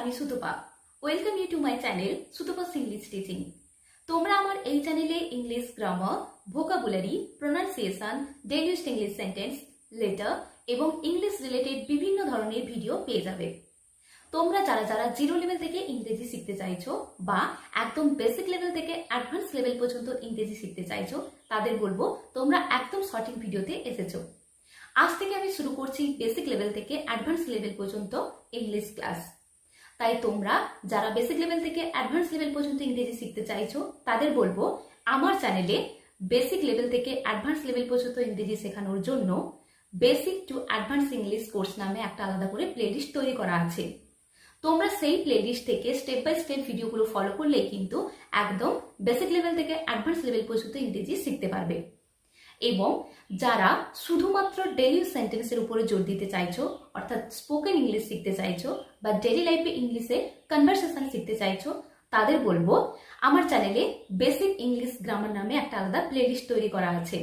আমি Sutapa. Welcome you to my channel Sutapa's English teaching তোমরা আমার এই চ্যানেলে English grammar vocabulary pronunciation daily use English sentence letter এবং ইংলিশ রিলেটেড বিভিন্ন ধরনের ভিডিও পেয়ে যাবে। তোমরা যারা যারা জিরো লেভেল থেকে ইংরেজি শিখতে চাইছো বা একদম বেসিক লেভেল থেকে অ্যাডভান্স লেভেল পর্যন্ত ইংরেজি শিখতে চাইছো, তাদের বলব তোমরা একদম সঠিক ভিডিওতে এসেছ। আজ থেকে আমি শুরু করছি বেসিক লেভেল থেকে অ্যাডভান্স লেভেল পর্যন্ত ইংলিশ ক্লাস তাই তোমরা যারা বেসিক লেভেল থেকে অ্যাডভান্স লেভেল পর্যন্ত ইংরেজি শিখতে চাইছো, তাদের বলব, আমার চ্যানেলে বেসিক লেভেল থেকে অ্যাডভান্স লেভেল পর্যন্ত ইংরেজি শেখানোর জন্য basic to advance English course নামে একটা আলাদা করে প্লেলিস্ট তৈরি করা আছে। তোমরা সেই প্লেলিস্ট থেকে স্টেপ বাই স্টেপ ভিডিওগুলো ফলো করলে কিন্তু একদম বেসিক লেভেল থেকে অ্যাডভান্স লেভেল পর্যন্ত ইংরেজি শিখতে পারবে। এবং যারা শুধুমাত্র ডেলি সেন্টেন্সের উপরে জোর দিতে চাইছো, অর্থাৎ স্পোকেন ইংলিশ শিখতে চাইছো বা ডেলি লাইফে ইংলিশে কনভারসেশন শিখতে চাইছো, তাদের বলব, আমার চ্যানেলে বেসিক ইংলিশ গ্রামার নামে একটা আলাদা প্লেলিস্ট তৈরি করা আছে।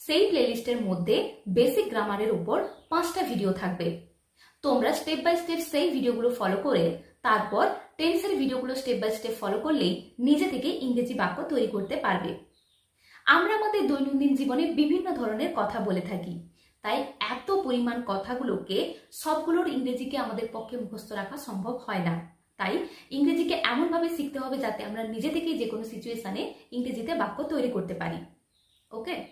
সেই প্লেলিস্টের মধ্যে বেসিক গ্রামারের উপর পাঁচটা ভিডিও থাকবে। তোমরা স্টেপ বাই স্টেপ সেই ভিডিওগুলো ফলো করে, তারপর টেন্সের ভিডিওগুলো স্টেপ বাই স্টেপ ফলো করলেই নিজে থেকে ইংরেজি বাক্য তৈরি করতে পারবে। আমরা আমাদের দৈনন্দিন জীবনে বিভিন্ন ধরনের কথা বলে থাকি। তাই এত পরিমাণ কথাগুলোকে সবগুলোর ইংরেজিকে আমাদের পক্ষে মুখস্থ রাখা সম্ভব হয় না। তাই ইংরেজিকে এমনভাবে শিখতে হবে যাতে আমরা নিজে থেকেই যে কোনো সিচুয়েশনে ইংরেজিতে বাক্য তৈরি করতে পারি। ওকে?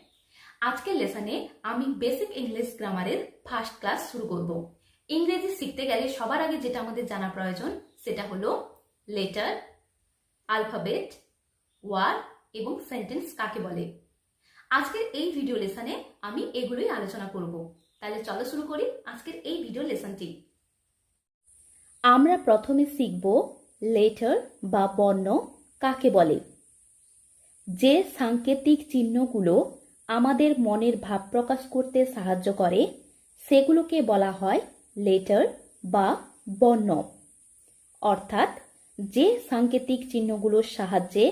আজকের লেসনে আমি বেসিক ইংলিশ গ্রামারের ফার্স্ট ক্লাস শুরু করব। ইংরেজি শিখতে গেলে সবার আগে যেটা আমাদের জানা প্রয়োজন, সেটা হলো লেটার আলফাবেট ওয়ার্ড এবং সেন্টেন্স কাকে বলে? আজকের এই ভিডিও লেসনে আমি এগুলোই আলোচনা করব। তাহলে চলো শুরু করি আজকের এই ভিডিও লেসনটি আমরা প্রথমে শিখব লেটার বা বর্ণ কাকে বলে। যে সাংকেতিক চিহ্নগুলো আমাদের মনের ভাব প্রকাশ করতে সাহায্য করে, সেগুলোকে বলা হয় লেটার বা বর্ণ। অর্থাৎ যে সাংকেতিক চিহ্নগুলোর সাহায্যে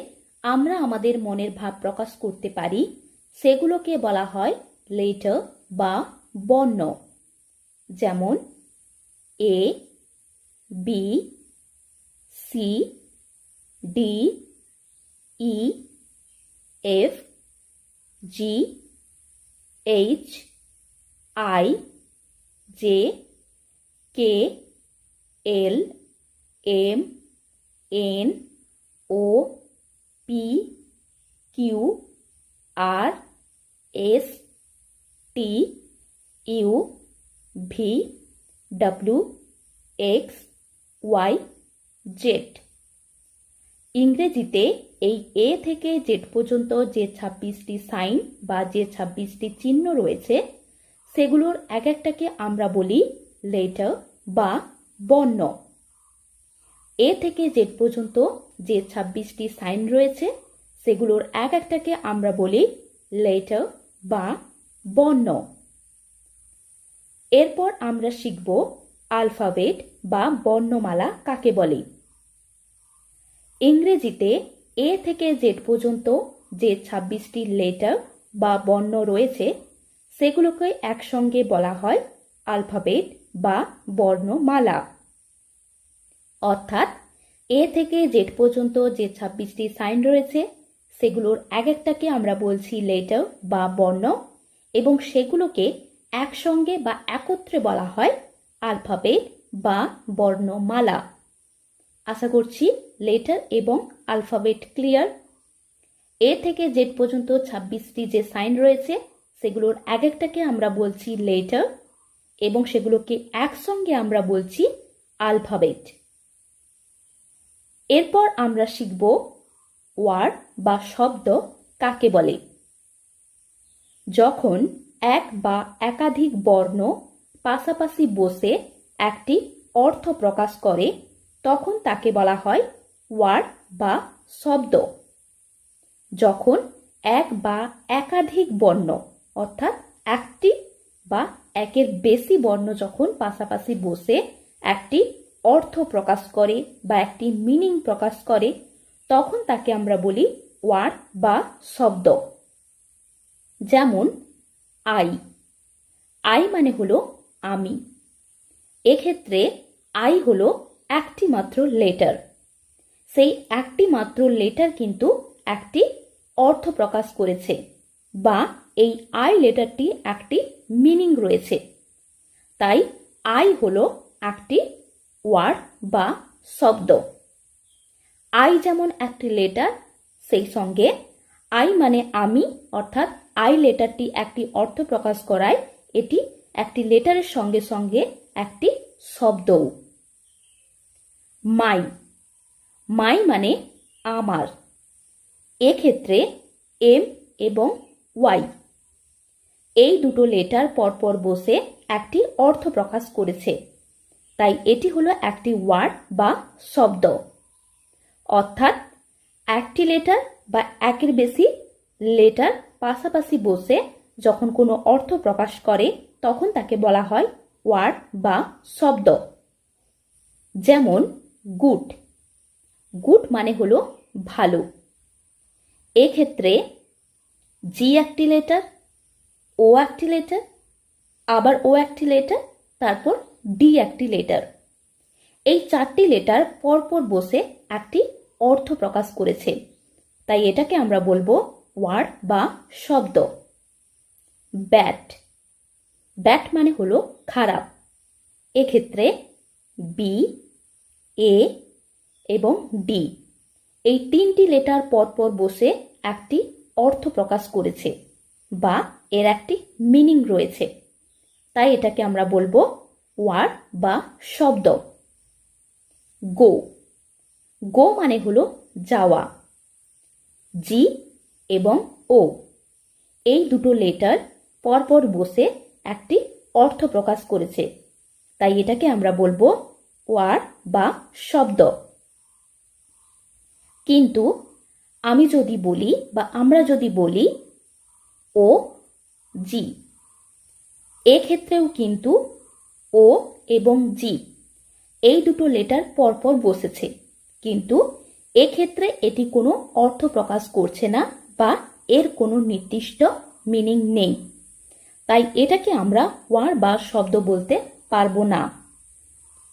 আমরা আমাদের মনের ভাব প্রকাশ করতে পারি। সেগুলোকে বলা হয় লেটার বা বর্ণ। যেমন, A, B, C, D, E, F, G, H, I, J, K, L, M, N, O P, Q, R, S, T, U, V, W, X, Y, Z. ইংরেজিতে এই এ থেকে জেড পর্যন্ত যে ছাব্বিশটি সাইন বা যে ছাব্বিশটি চিহ্ন রয়েছে, সেগুলোর এক একটাকে আমরা বলি লেটার বা বর্ণ। এ থেকে জেড পর্যন্ত যে ছাব্বিশটি সাইন রয়েছে, সেগুলোর এক একটাকে আমরা বলি লেটার বা বর্ণ। এরপর আমরা শিখব আলফাবেট বা বর্ণমালা কাকে বলে। ইংরেজিতে এ থেকে জেড পর্যন্ত যে ছাব্বিশটি লেটার বা বর্ণ রয়েছে, সেগুলোকে একসঙ্গে বলা হয় আলফাবেট বা বর্ণমালা। অর্থাৎ এ থেকে জেড পর্যন্ত যে ছাব্বিশটি সাইন রয়েছে, সেগুলোর এক একটাকে আমরা বলছি লেটার বা বর্ণ, এবং সেগুলোকে একসঙ্গে বা একত্রে বলা হয় আলফাবেট বা বর্ণমালা। আশা করছি লেটার এবং আলফাবেট ক্লিয়ার এ থেকে জেড পর্যন্ত ছাব্বিশটি যে সাইন রয়েছে, সেগুলোর এক একটাকে আমরা বলছি লেটার এবং সেগুলোকে একসঙ্গে আমরা বলছি আলফাবেট এরপর আমরা শিখব ওয়ার্ড বা শব্দ কাকে বলে। যখন এক বা একাধিক বর্ণ পাশাপাশি বসে একটি অর্থ প্রকাশ করে, তখন তাকে বলা হয় ওয়ার্ড বা শব্দ। যখন এক বা একাধিক বর্ণ, অর্থাৎ একটি বা একের বেশি বর্ণ যখন পাশাপাশি বসে একটি অর্থ প্রকাশ করে বা একটি মিনিং প্রকাশ করে, তখন তাকে আমরা বলি ওয়ার্ড বা শব্দ। যেমন আই আই মানে হলো আমি। এক্ষেত্রে আই হলো একটি মাত্র লেটার সেই একটি মাত্র লেটার কিন্তু একটি অর্থ প্রকাশ করেছে বা এই আই লেটারটি একটি মিনিং রয়েছে। তাই আই হলো একটি ওয়ার্ড বা শব্দ। আই যেমন একটি লেটার, সেই সঙ্গে আই মানে আমি, অর্থাৎ আই লেটারটি একটি অর্থ প্রকাশ করায় এটি একটি লেটারের সঙ্গে সঙ্গে একটি শব্দও। মাই। মাই মানে আমার। এক্ষেত্রে এম এবং ওয়াই। এই দুটো লেটার পরপর বসে একটি অর্থ প্রকাশ করেছে। তাই এটি হলো একটি ওয়ার্ড বা শব্দ। অর্থাৎ একটি লেটার বা একের বেশি লেটার পাশাপাশি বসে যখন কোনো অর্থ প্রকাশ করে, তখন তাকে বলা হয় ওয়ার্ড বা শব্দ। যেমন গুড গুড মানে হলো ভালো। এক্ষেত্রে জি একটি লেটার ও একটি লেটার আবার ও একটি লেটার তারপর ডি একটি লেটার এই চারটি লেটার পরপর বসে একটি অর্থ প্রকাশ করেছে। তাই এটাকে আমরা বলব ওয়ার্ড বা শব্দ। ব্যাট ব্যাট মানে হলো খারাপ। এক্ষেত্রে বি এ এবং ডি এই তিনটি লেটার পরপর বসে একটি অর্থ প্রকাশ করেছে বা এর একটি মিনিং রয়েছে। তাই এটাকে আমরা বলব ওয়ার্ড বা শব্দ। গো। গো মানে হলো যাওয়া। জি এবং ও। এই দুটো লেটার পরপর বসে একটি অর্থ প্রকাশ করেছে। তাই এটাকে আমরা বলব ওয়ার্ড বা শব্দ। কিন্তু আমি যদি বলি বা আমরা যদি বলি ও, জি। এক্ষেত্রেও কিন্তু ও এবং জি। এই দুটো লেটার পরপর বসেছে। কিন্তু এক্ষেত্রে এটি কোনো অর্থ প্রকাশ করছে না বা এর কোনো নির্দিষ্ট মিনিং নেই। তাই এটাকে আমরা ওয়ার বা শব্দ বলতে পারব না।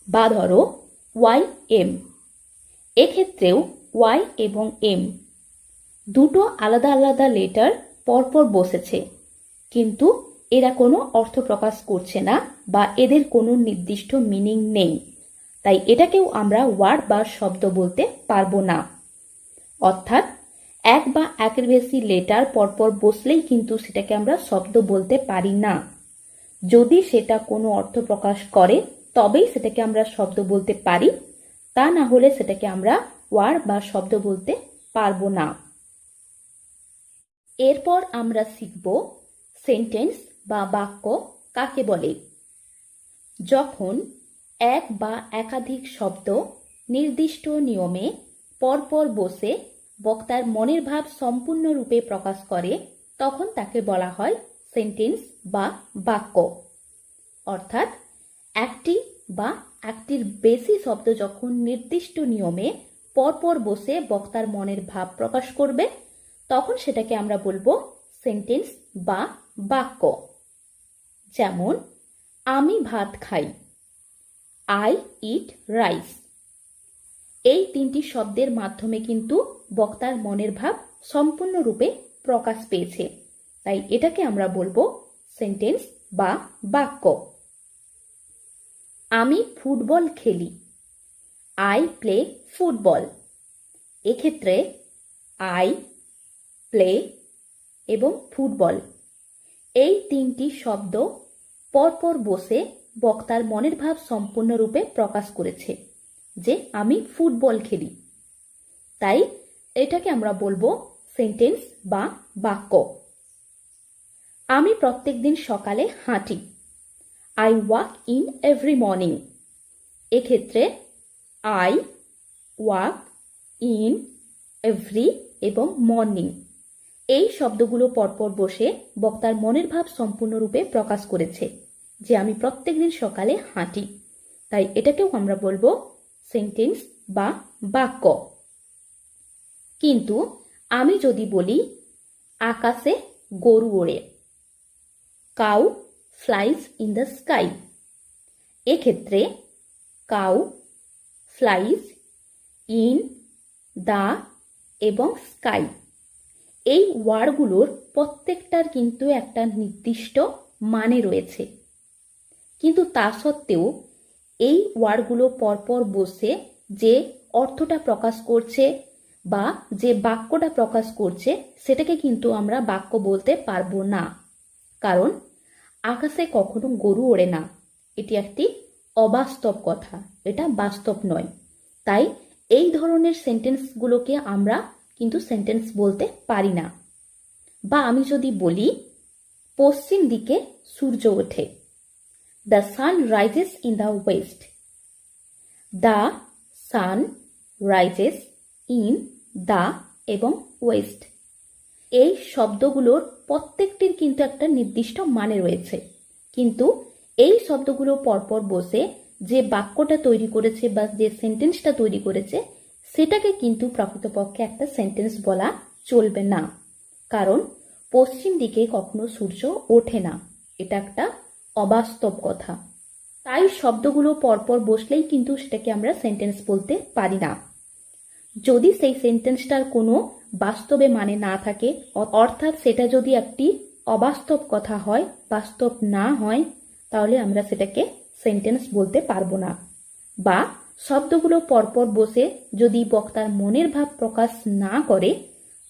বা ধরো ওয়াই এম এক্ষেত্রেও ওয়াই এবং এম দুটো আলাদা আলাদা লেটার পরপর বসেছে। কিন্তু এরা কোনো অর্থ প্রকাশ করছে না বা এদের কোনো নির্দিষ্ট মিনিং নেই। তাই এটাকেও আমরা ওয়ার্ড বা শব্দ বলতে পারব না। অর্থাৎ, এক বা একের বেশি লেটার পরপর বসলেই কিন্তু সেটাকে আমরা শব্দ বলতে পারি না। যদি সেটা কোনো অর্থ প্রকাশ করে, তবেই সেটাকে আমরা শব্দ বলতে পারি। তা না হলে সেটাকে আমরা ওয়ার্ড বা শব্দ বলতে পারব না। এরপর আমরা শিখব সেন্টেন্স বা বাক্য কাকে বলে? যখন এক বা একাধিক শব্দ নির্দিষ্ট নিয়মে পরপর বসে বক্তার মনের ভাব সম্পূর্ণরূপে প্রকাশ করে, তখন তাকে বলা হয় সেন্টেন্স বা বাক্য। অর্থাৎ একটি বা একটির বেশি শব্দ যখন নির্দিষ্ট নিয়মে পরপর বসে বক্তার মনের ভাব প্রকাশ করবে, তখন সেটাকে আমরা বলব সেন্টেন্স বা বাক্য। যেমন, আমি ভাত খাই আই ইট রাইস এই তিনটি শব্দের মাধ্যমে কিন্তু বক্তার মনের ভাব সম্পূর্ণরূপে প্রকাশ পেয়েছে। তাই এটাকে আমরা বলব সেন্টেন্স বা বাক্য। আমি ফুটবল খেলি আই প্লে ফুটবল এক্ষেত্রে আই প্লে এবং ফুটবল এই তিনটি শব্দ পরপর বসে বক্তার মনের ভাব সম্পূর্ণরূপে প্রকাশ করেছে যে আমি ফুটবল খেলি। তাই এটাকে আমরা বলব সেন্টেন্স বা বাক্য। আমি প্রত্যেকদিন সকালে হাঁটি। I walk in every morning এক্ষেত্রে আই ওয়াক ইন এভরি এবং মর্নিং এই শব্দগুলো পরপর বসে বক্তার মনের ভাব সম্পূর্ণরূপে প্রকাশ করেছে, যে আমি প্রত্যেকদিন সকালে হাঁটি। তাই এটাকেও আমরা বলব সেন্টেন্স বা বাক্য। কিন্তু আমি যদি বলি, আকাশে গরু ওড়ে। Cow flies in the sky. এক্ষেত্রে কাউ ফ্লাইজ ইন দা এবং স্কাই। এই ওয়ার্ডগুলোর প্রত্যেকটার কিন্তু একটা নির্দিষ্ট মানে রয়েছে। কিন্তু তা সত্ত্বেও এই ওয়ার্ডগুলো পরপর বসে যে অর্থটা প্রকাশ করছে বা যে বাক্যটা প্রকাশ করছে, সেটাকে কিন্তু আমরা বাক্য বলতে পারব না। কারণ আকাশে কখনো গরু ওড়ে না। এটি একটি অবাস্তব কথা। এটা বাস্তব নয়। তাই এই ধরনের সেন্টেন্সগুলোকে আমরা কিন্তু সেন্টেন্স বলতে পারি না। বা আমি যদি বলি, পশ্চিম দিকে সূর্য ওঠে। The sun rises in the west the sun rises in the এবং ওয়েস্ট এই শব্দগুলোর প্রত্যেকটির কিন্তু একটা নির্দিষ্ট মানে রয়েছে। কিন্তু এই শব্দগুলো পরপর বসে যে বাক্যটা তৈরি করেছে বা যে সেন্টেন্সটা তৈরি করেছে সেটাকে কিন্তু প্রকৃতপক্ষে একটা সেন্টেন্স বলা চলবে না। কারণ পশ্চিম দিকে কখনো সূর্য ওঠে না। এটা একটা অবাস্তব কথা। তাই শব্দগুলো পরপর বসলেই কিন্তু সেটাকে আমরা সেন্টেন্স বলতে পারি না। যদি সেই সেন্টেন্সটার কোনো বাস্তবে মানে না থাকে অর্থাৎ সেটা যদি একটি অবাস্তব কথা হয়, বাস্তব না হয়, তাহলে আমরা সেটাকে সেন্টেন্স বলতে পারব না। বা শব্দগুলো পরপর বসে যদি বক্তার মনের ভাব প্রকাশ না করে,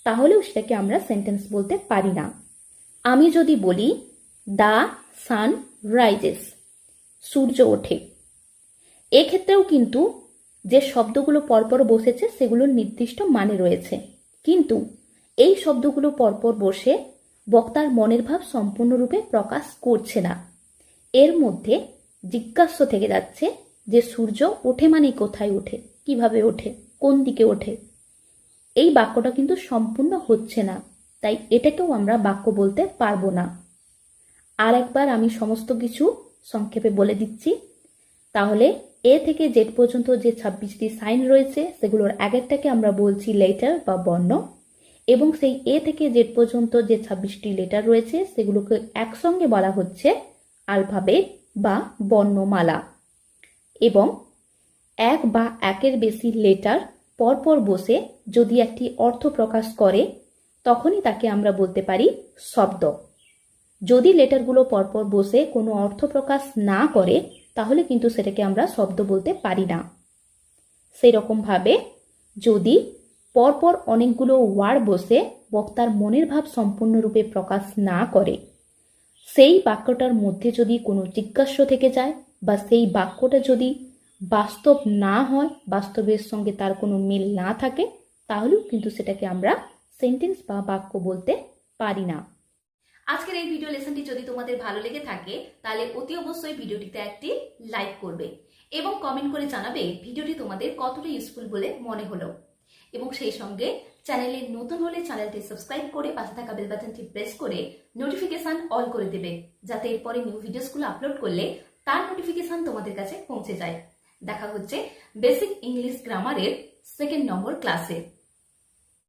তাহলেও সেটাকে আমরা সেন্টেন্স বলতে পারি না। আমি যদি বলি দ্য সান রাইজেস, সূর্য ওঠে। এক্ষেত্রেও কিন্তু যে শব্দগুলো পরপর বসেছে সেগুলোর নির্দিষ্ট মানে রয়েছে। কিন্তু এই শব্দগুলো পরপর বসে বক্তার মনের ভাব সম্পূর্ণরূপে প্রকাশ করছে না। এর মধ্যে জিজ্ঞাস্য থেকে যাচ্ছে যে সূর্য ওঠে মানে কোথায় ওঠে, কীভাবে ওঠে, কোন দিকে ওঠে। এই বাক্যটা কিন্তু সম্পূর্ণ হচ্ছে না, তাই এটাকেও আমরা বাক্য বলতে পারব না। আর একবার আমি সমস্ত কিছু সংক্ষেপে বলে দিচ্ছি। তাহলে এ থেকে জেড পর্যন্ত যে ছাব্বিশটি সাইন রয়েছে, সেগুলোর এক একটাকে আমরা বলছি লেটার বা বর্ণ। এবং সেই এ থেকে জেড পর্যন্ত যে ছাব্বিশটি লেটার রয়েছে, সেগুলোকে একসঙ্গে বলা হচ্ছে আলফাবেট বা বর্ণমালা। এবং এক বা একের বেশি লেটার পরপর বসে যদি একটি অর্থ প্রকাশ করে, তখনই তাকে আমরা বলতে পারি শব্দ। যদি লেটারগুলো পরপর বসে কোনো অর্থ প্রকাশ না করে, তাহলে কিন্তু সেটাকে আমরা শব্দ বলতে পারি না। সেই রকমভাবে যদি পরপর অনেকগুলো ওয়ার্ড বসে বক্তার মনের ভাব সম্পূর্ণরূপে প্রকাশ না করে, সেই বাক্যটার মধ্যে যদি কোনো জিজ্ঞাস্য থেকে যায় বা সেই বাক্যটা যদি বাস্তব না হয়, বাস্তবের সঙ্গে তার কোনো মিল না থাকে, তাহলেও কিন্তু সেটাকে আমরা সেন্টেন্স বা বাক্য বলতে পারি না। আজকের এই ভিডিও লেসনটি যদি তোমাদের ভালো লেগে থাকে, তাহলে অতি অবশ্যই ভিডিওটিতে একটি লাইক করবে এবং কমেন্ট করে জানাবে ভিডিওটি তোমাদের কতটা ইউজফুল বলে মনে হলো। এবং সেই সঙ্গে চ্যানেলে নতুন হলে চ্যানেলটি সাবস্ক্রাইব করে পাশে থাকা বেল বাটনটি প্রেস করে নোটিফিকেশন অল করে দেবে, যাতে এরপরে নিউ ভিডিওসগুলো আপলোড করলে তার নোটিফিকেশন তোমাদের কাছে পৌঁছে যায়। দেখা হচ্ছে বেসিক ইংলিশ গ্রামারের সেকেন্ড নম্বর ক্লাসে